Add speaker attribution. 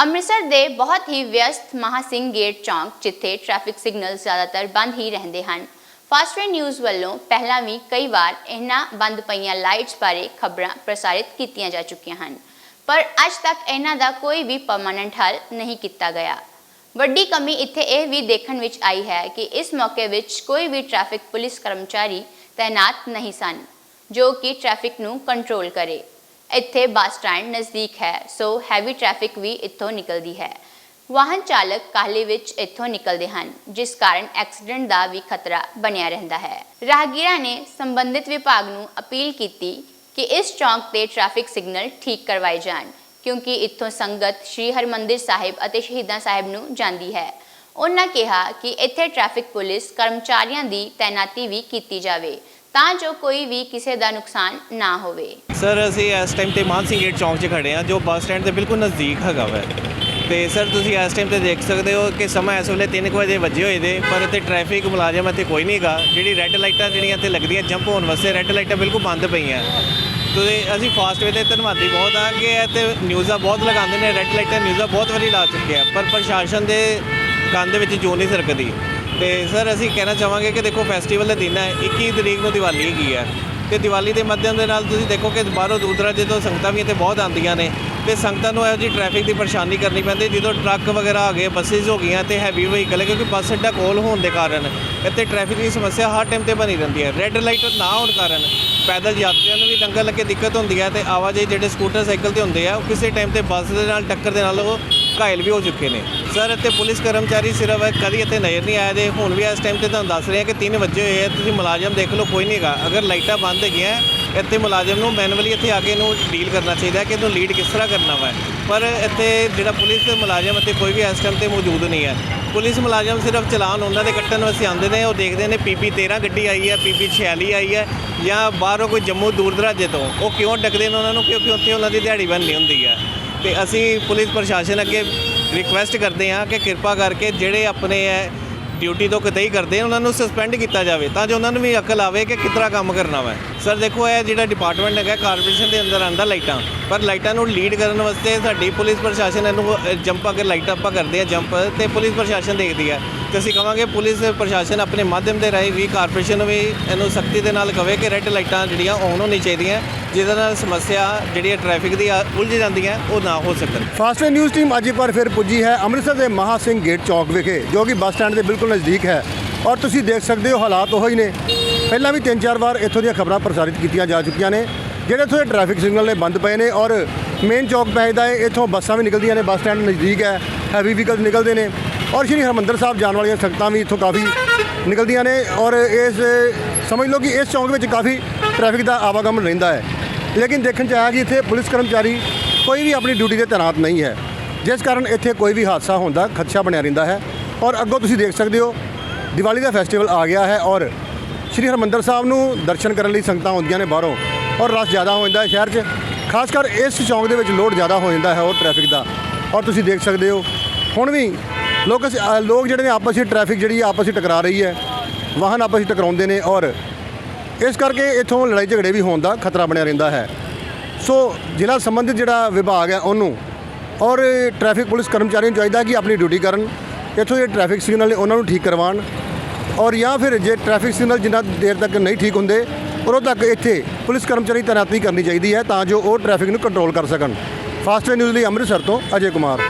Speaker 1: ਅੰਮ੍ਰਿਤਸਰ ਦੇ ਬਹੁਤ ਹੀ ਵਿਅਸਤ ਮਹਾ ਸਿੰਘ ਗੇਟ ਚੌਂਕ, ਜਿੱਥੇ ਟ੍ਰੈਫਿਕ ਸਿਗਨਲ ਜ਼ਿਆਦਾਤਰ ਬੰਦ ਹੀ ਰਹਿੰਦੇ ਹਨ। ਫਾਸਟਵੇ ਨਿਊਜ਼ ਵੱਲੋਂ ਪਹਿਲਾਂ ਵੀ ਕਈ ਵਾਰ ਇਹਨਾਂ ਬੰਦ ਪਈਆਂ ਲਾਈਟਸ ਬਾਰੇ ਖਬਰਾਂ ਪ੍ਰਸਾਰਿਤ ਕੀਤੀਆਂ ਜਾ ਚੁੱਕੀਆਂ ਹਨ, ਪਰ ਅੱਜ ਤੱਕ ਇਹਨਾਂ ਦਾ ਕੋਈ ਵੀ ਪਰਮਾਨੈਂਟ ਹੱਲ ਨਹੀਂ ਕੀਤਾ ਗਿਆ। ਵੱਡੀ ਕਮੀ ਇੱਥੇ ਇਹ ਵੀ ਦੇਖਣ ਵਿੱਚ ਆਈ ਹੈ ਕਿ ਇਸ ਮੌਕੇ ਵਿੱਚ ਕੋਈ ਵੀ ਟ੍ਰੈਫਿਕ ਪੁਲਿਸ ਕਰਮਚਾਰੀ ਤਾਇਨਾਤ ਨਹੀਂ ਸਨ, ਜੋ ਕਿ ਟ੍ਰੈਫਿਕ ਨੂੰ ਕੰਟਰੋਲ ਕਰੇ। ਇੱਥੇ ਬੱਸ ਸਟੈਂਡ ਨਜ਼ਦੀਕ ਹੈ, ਸੋ ਹੈਵੀ ਟ੍ਰੈਫਿਕ ਵੀ ਇੱਥੋਂ ਨਿਕਲਦੀ ਹੈ। ਵਾਹਨ ਚਾਲਕ ਕਾਹਲੇ ਵਿੱਚ ਇੱਥੋਂ ਨਿਕਲਦੇ ਹਨ, ਜਿਸ ਕਾਰਨ ਐਕਸੀਡੈਂਟ ਦਾ ਵੀ ਖਤਰਾ ਬਣਿਆ ਰਹਿੰਦਾ ਹੈ। ਰਾਹਗੀਰਾਂ ਨੇ ਸੰਬੰਧਿਤ ਵਿਭਾਗ ਨੂੰ ਅਪੀਲ ਕੀਤੀ ਕਿ ਇਸ ਚੌਂਕ ਤੇ ਟ੍ਰੈਫਿਕ ਸਿਗਨਲ ਠੀਕ ਕਰਵਾਏ ਜਾਣ, ਕਿਉਂਕਿ ਇੱਥੋਂ ਸੰਗਤ ਸ੍ਰੀ ਹਰਮੰਦਿਰ ਸਾਹਿਬ ਅਤੇ ਸ਼ਹੀਦਾਂ ਸਾਹਿਬ ਨੂੰ ਜਾਂਦੀ ਹੈ। ਉਹਨਾਂ ਕਿਹਾ ਕਿ ਇੱਥੇ ਟ੍ਰੈਫਿਕ ਪੁਲਿਸ ਕਰਮਚਾਰੀਆਂ ਦੀ ਤਾਇਨਾਤੀ ਵੀ ਕੀਤੀ ਜਾਵੇ ਤਾਂ ਜੋ ਕੋਈ ਵੀ ਕਿਸੇ ਦਾ ਨੁਕਸਾਨ ਨਾ ਹੋਵੇ।
Speaker 2: ਸਰ, ਅਸੀਂ ਇਸ ਟਾਈਮ ਤੇ ਮਾਨ ਸਿੰਘ ਗੇਟ ਚੌਂਕ 'ਚ ਖੜੇ ਹਾਂ, ਜੋ ਬੱਸ ਸਟੈਂਡ ਦੇ ਬਿਲਕੁਲ ਨਜ਼ਦੀਕ ਹੈਗਾ ਵੈ। ਤੇ ਸਰ, ਤੁਸੀਂ ਇਸ ਟਾਈਮ ਤੇ ਦੇਖ ਸਕਦੇ ਹੋ ਕਿ ਸਮਾਂ ਇਸ ਵੇਲੇ 3 ਵਜੇ ਵੱਜੇ ਹੋਏ ਦੇ ਪਰ ਇੱਥੇ ਟ੍ਰੈਫਿਕ ਮੁਲਾਜ਼ਮ ਇੱਥੇ ਕੋਈ ਨਹੀਂ ਹੈਗਾ। ਜਿਹੜੀ ਰੈੱਡ ਲਾਈਟਾਂ ਜਿਹੜੀਆਂ ਇੱਥੇ ਲੱਗਦੀਆਂ ਜੰਪ ਹੋਣ ਵਾਸਤੇ ਰੈੱਡ ਲਾਈਟਾਂ ਬਿਲਕੁਲ ਬੰਦ ਪਈਆਂ। ਤੇ ਅਸੀਂ ਫਾਸਟਵੇ 'ਤੇ ਧੰਨਵਾਦੀ ਬਹੁਤ ਆ ਕਿ ਇੱਥੇ ਨਿਊਜ਼ਾਂ ਬਹੁਤ ਲਗਾਉਂਦੇ ਨੇ ਰੈੱਡ ਲਾਈਟਾਂ ਨਿਊਜ਼ਾਂ ਬਹੁਤ ਵਾਰੀ ਲਾ ਚੁੱਕੇ ਆ। ਪਰ ਪ੍ਰਸ਼ਾਸਨ ਦੇ ਕੰਨ ਦੇ ਵਿੱਚ ਜੋ ਨਹੀਂ ਸਰਕਦੀ। ਤੇ ਸਰ, ਅਸੀਂ ਕਹਿਣਾ ਚਾਹਾਂਗੇ ਕਿ ਦੇਖੋ ਫੈਸਟੀਵਲ ਦਾ ਦਿਨ ਹੈ 21 ਤਰੀਕ ਨੂੰ ਦੀਵਾਲੀ ਹੈਗੀ ਹੈ। ਤੇ ਦੀਵਾਲੀ ਦੇ ਮਾਧਿਅਮ ਦੇ ਨਾਲ ਤੁਸੀਂ ਦੇਖੋ ਕਿ ਬਾਹਰੋਂ ਦੂਰ ਦਰਾਜੇ ਤੋਂ ਸੰਗਤਾਂ ਵੀ ਇੱਥੇ ਬਹੁਤ ਆਉਂਦੀਆਂ ਨੇ। ਤੇ ਸੰਗਤਾਂ ਨੂੰ ਇਹੋ ਜਿਹੀ ਟ੍ਰੈਫਿਕ ਦੀ ਪਰੇਸ਼ਾਨੀ ਕਰਨੀ ਪੈਂਦੀ, ਜਦੋਂ ਟਰੱਕ ਵਗੈਰਾ ਆ ਗਏ ਬੱਸਿਸ ਹੋ ਗਈਆਂ ਤੇ ਹੈਵੀ ਵਹੀਕਲ ਕਿਉਂਕਿ ਬੱਸ ਅੱਡਾ ਕੋਲ ਹੋਣ ਦੇ ਕਾਰਨ ਇੱਥੇ ਟ੍ਰੈਫਿਕ ਦੀ ਸਮੱਸਿਆ ਹਰ ਟਾਈਮ ਤੇ ਬਣੀ ਰਹਿੰਦੀ ਹੈ। ਰੈੱਡ ਲਾਈਟ ਨਾ ਹੋਣ ਕਾਰਨ ਪੈਦਲ ਯਾਤਰੀਆਂ ਨੂੰ ਵੀ ਲੰਘਣ ਲੱਗੇ ਦਿੱਕਤ ਹੁੰਦੀ ਹੈ ਤੇ ਆਵਾਜਾਈ ਜਿਹੜੇ ਸਕੂਟਰ ਸਾਈਕਲ ਤੇ ਹੁੰਦੇ ਆ, ਉਹ ਕਿਸੇ ਟਾਈਮ ਤੇ ਬੱਸ ਦੇ ਨਾਲ, ਟੱਕਰ ਦੇ ਨਾਲ ਉਹ ਘਾਇਲ ਵੀ ਹੋ ਚੁੱਕੇ ਨੇ। ਸਰ ਇੱਥੇ ਪੁਲਿਸ ਕਰਮਚਾਰੀ ਸਿਰਫ ਕਦੀ ਇੱਥੇ ਨਜ਼ਰ ਨਹੀਂ ਆਏ ਦੇ ਹੁਣ ਵੀ ਇਸ ਟਾਈਮ ਤੇ ਤੁਹਾਨੂੰ ਦੱਸ ਰਹੇ ਹਾਂ ਕਿ 3 ਵਜੇ ਹੋਏ ਆ, ਤੁਸੀਂ ਮੁਲਾਜ਼ਮ ਦੇਖ ਲਓ, ਕੋਈ ਨਹੀਂ ਹੈਗਾ। ਅਗਰ ਲਾਈਟਾਂ ਬੰਦ ਹੈਗੀਆਂ, ਇੱਥੇ ਮੁਲਾਜ਼ਮ ਨੂੰ ਮੈਨੂਅਲੀ ਇੱਥੇ ਆ ਕੇ ਇਹਨੂੰ ਡੀਲ ਕਰਨਾ ਚਾਹੀਦਾ ਕਿ ਇਹਨੂੰ ਲੀਡ ਕਿਸ ਤਰ੍ਹਾਂ ਕਰਨਾ ਵਾ। ਪਰ ਇੱਥੇ ਜਿਹੜਾ ਪੁਲਿਸ ਮੁਲਾਜ਼ਮ ਇੱਥੇ ਕੋਈ ਵੀ ਇਸ ਟਾਈਮ ਤੇ ਮੌਜੂਦ ਨਹੀਂ ਹੈ। ਪੁਲਿਸ ਮੁਲਾਜ਼ਮ ਸਿਰਫ ਚਲਾਨ ਉਹਨਾਂ ਦੇ ਕੱਟਣ ਵਾਸਤੇ ਆਉਂਦੇ ਨੇ, ਉਹ ਦੇਖਦੇ ਨੇ ਪੀਪੀ 13 ਗੱਡੀ ਆਈ ਹੈ ਪੀਪੀ 46 ਆਈ ਹੈ, ਜਾਂ ਬਾਹਰੋਂ ਕੋਈ ਜੰਮੂ ਦੂਰ ਦਰਾਜੇ ਤੋਂ। ਉਹ ਕਿਉਂ ਡੱਕਦੇ ਨੇ ਉਹਨਾਂ ਨੂੰ? ਕਿਉਂਕਿ ਉੱਥੇ ਉਹਨਾਂ ਦੀ ਦਿਹਾੜੀ ਬੰਨੀ ਹੁੰਦੀ ਹੈ। ਤੇ ਅਸੀਂ ਪੁਲਿਸ ਪ੍ਰਸ਼ਾਸਨ ਅੱਗੇ ਰਿਕੁਐਸਟ ਕਰਦੇ ਹਾਂ ਕਿ ਕਿਰਪਾ ਕਰਕੇ ਜਿਹੜੇ ਆਪਣੇ ਹੈ ਡਿਊਟੀ ਤੋਂ ਕਿਤੇ ਕਰਦੇ ਉਹਨਾਂ ਨੂੰ ਸਸਪੈਂਡ ਕੀਤਾ ਜਾਵੇ, ਤਾਂ ਜੋ ਉਹਨਾਂ ਨੂੰ ਵੀ ਅਕਲ ਆਵੇ ਕਿ ਕਿਸ ਤਰ੍ਹਾਂ ਕੰਮ ਕਰਨਾ ਵਾ। ਸਰ ਦੇਖੋ, ਇਹ ਜਿਹੜਾ ਡਿਪਾਰਟਮੈਂਟ ਹੈਗਾ ਕਾਰਪੋਰੇਸ਼ਨ ਦੇ ਅੰਦਰ ਆਂਦਾ ਲਾਈਟਾਂ, ਪਰ ਲਾਈਟਾਂ ਨੂੰ ਲੀਡ ਕਰਨ ਵਾਸਤੇ ਸਾਡੀ ਪੁਲਿਸ ਪ੍ਰਸ਼ਾਸਨ ਇਹਨੂੰ ਜੰਪ ਅਗਰ ਲਾਈਟਾਂ ਆਪਾਂ ਕਰਦੇ ਆ ਜੰਪ ਤੇ ਪੁਲਿਸ ਪ੍ਰਸ਼ਾਸਨ ਦੇਖਦੀ ਹੈ ਤੇ ਅਸੀਂ ਕਹਾਂਗੇ ਪੁਲਿਸ ਪ੍ਰਸ਼ਾਸਨ ਆਪਣੇ ਮਾਧਿਅਮ ਦੇ ਰਾਹੀਂ ਵੀ ਕਾਰਪੋਰੇਸ਼ਨ ਨੂੰ ਵੀ ਇਹਨੂੰ ਸਖਤੀ ਦੇ ਨਾਲ ਕਵੇ ਕਿ ਰੈੱਡ ਲਾਈਟਾਂ ਜਿਹੜੀਆਂ ਔਨ ਹੋਣੀ ਚਾਹੀਦੀਆਂ। ਜਿਹਦੇ ਨਾਲ ਸਮੱਸਿਆ ਜਿਹੜੀ ਟ੍ਰੈਫਿਕ ਦੀ ਆ, ਉਲਝ ਜਾਂਦੀਆਂ ਉਹ ਨਾ ਹੋ ਸਕਣ।
Speaker 3: ਫਾਸਟਵੇ ਨਿਊਜ਼ ਟੀਮ ਅੱਜ ਇੱਕ ਵਾਰ ਫਿਰ ਪੁੱਜੀ ਹੈ ਅੰਮ੍ਰਿਤਸਰ ਦੇ ਮਹਾ ਸਿੰਘ ਗੇਟ ਚੌਕ ਵਿਖੇ ਜੋ ਕਿ ਬੱਸ ਸਟੈਂਡ ਦੇ ਬਿਲਕੁਲ ਨਜ਼ਦੀਕ ਹੈ। ਔਰ ਤੁਸੀਂ ਦੇਖ ਸਕਦੇ ਹੋ ਹਾਲਾਤ ਉਹੀ ਨੇ। ਪਹਿਲਾਂ ਵੀ ਤਿੰਨ ਚਾਰ ਵਾਰ ਇੱਥੋਂ ਦੀਆਂ ਖਬਰਾਂ ਪ੍ਰਸਾਰਿਤ ਕੀਤੀਆਂ ਜਾ ਚੁੱਕੀਆਂ ਨੇ ਜਿਹੜੇ ਇੱਥੋਂ ਦੇ ਟ੍ਰੈਫਿਕ ਸਿਗਨਲ ਨੇ ਬੰਦ ਪਏ ਨੇ ਔਰ ਮੇਨ ਚੌਕ ਪੈਦਾ ਹੈ ਇੱਥੋਂ ਬੱਸਾਂ ਵੀ ਨਿਕਲਦੀਆਂ ਨੇ ਬੱਸ ਸਟੈਂਡ ਨਜ਼ਦੀਕ ਹੈ ਹੈਵੀ ਵਹੀਕਲ ਨਿਕਲਦੇ ਨੇ। ਔਰ ਸ਼੍ਰੀ ਹਰਮੰਦਰ ਸਾਹਿਬ ਜਾਣ ਵਾਲੀਆਂ ਸੰਗਤਾਂ ਵੀ ਇੱਥੋਂ ਕਾਫੀ ਨਿਕਲਦੀਆਂ ਨੇ ਔਰ ਇਸ ਸਮਝ ਲਓ ਕਿ ਇਸ ਚੌਂਕ ਵਿੱਚ ਕਾਫੀ ਟ੍ਰੈਫਿਕ ਦਾ ਆਵਾਗਮਨ ਰਹਿੰਦਾ ਹੈ। ਲੇਕਿਨ ਦੇਖਣ ਚ ਆਇਆ ਕਿ ਇੱਥੇ ਪੁਲਿਸ ਕਰਮਚਾਰੀ ਕੋਈ ਵੀ ਆਪਣੀ ਡਿਊਟੀ ਤੇ ਤੈਨਾਤ ਨਹੀਂ ਹੈ। ਜਿਸ ਕਾਰਨ ਇੱਥੇ ਕੋਈ ਵੀ ਹਾਦਸਾ ਹੁੰਦਾ ਖਦਸ਼ਾ ਬਣਿਆ ਰਹਿੰਦਾ ਹੈ। ਔਰ ਅੱਗੋਂ ਤੁਸੀਂ ਦੇਖ ਸਕਦੇ ਹੋ ਦੀਵਾਲੀ ਦਾ ਫੈਸਟੀਵਲ ਆ ਗਿਆ ਹੈ ਔਰ ਸ਼੍ਰੀ ਹਰਮੰਦਰ ਸਾਹਿਬ ਨੂੰ ਦਰਸ਼ਨ ਕਰਨ ਲਈ ਸੰਗਤਾਂ ਆਉਂਦੀਆਂ ਨੇ ਬਾਹਰੋਂ ਔਰ ਰਸ਼ ਜ਼ਿਆਦਾ ਹੋ ਜਾਂਦਾ ਹੈ ਸ਼ਹਿਰ 'ਚ। ਖਾਸ ਕਰ ਇਸ ਚੌਂਕ ਦੇ ਵਿੱਚ ਲੋਡ ਜ਼ਿਆਦਾ ਹੋ ਜਾਂਦਾ ਹੈ ਔਰ ਟ੍ਰੈਫਿਕ ਦਾ। ਔਰ ਤੁਸੀਂ ਦੇਖ ਸਕਦੇ ਹੋ ਹੁਣ ਵੀ ਲੋਕ ਅ, ਲੋਕ ਜਿਹੜੇ ਨੇ ਆਪਸ ਵਿੱਚ ਟ੍ਰੈਫਿਕ ਜਿਹੜੀ ਹੈ ਆਪਸ ਵਿੱਚ ਟਕਰਾ ਰਹੀ ਹੈ। ਵਾਹਨ ਆਪਸ ਵਿੱਚ ਟਕਰਾਉਂਦੇ ਨੇ ਔਰ ਇਸ ਕਰਕੇ ਇੱਥੋਂ ਲੜਾਈ ਝਗੜੇ ਵੀ ਹੋਣ ਦਾ ਖਤਰਾ ਬਣਿਆ ਰਹਿੰਦਾ ਹੈ। ਸੋ ਜ਼ਿਲ੍ਹਾ ਸੰਬੰਧਿਤ ਜਿਹੜਾ ਵਿਭਾਗ ਹੈ ਉਹਨੂੰ ਔਰ ਟ੍ਰੈਫਿਕ ਪੁਲਿਸ ਕਰਮਚਾਰੀਆਂ ਨੂੰ ਚਾਹੀਦਾ ਕਿ ਆਪਣੀ ਡਿਊਟੀ ਕਰਨ, ਇੱਥੋਂ ਦੇ ਟ੍ਰੈਫਿਕ ਸਿਗਨਲ ਨੇ ਉਹਨਾਂ ਨੂੰ ਠੀਕ ਕਰਵਾਉਣ ਔਰ ਜਾਂ ਫਿਰ ਜੇ ਟ੍ਰੈਫਿਕ ਸਿਗਨਲ ਜਿੰਨਾ ਦੇਰ ਤੱਕ ਨਹੀਂ ਠੀਕ ਹੁੰਦੇ, ਉਦੋਂ ਤੱਕ ਇੱਥੇ ਪੁਲਿਸ ਕਰਮਚਾਰੀ ਤੈਨਾਤੀ ਕਰਨੀ ਚਾਹੀਦੀ ਹੈ ਤਾਂ ਜੋ ਉਹ ਟ੍ਰੈਫਿਕ ਨੂੰ ਕੰਟਰੋਲ ਕਰ ਸਕਣ। ਫਾਸਟਵੇ ਨਿਊਜ਼ ਲਈ ਅੰਮ੍ਰਿਤਸਰ ਤੋਂ ਅਜੇ ਕੁਮਾਰ।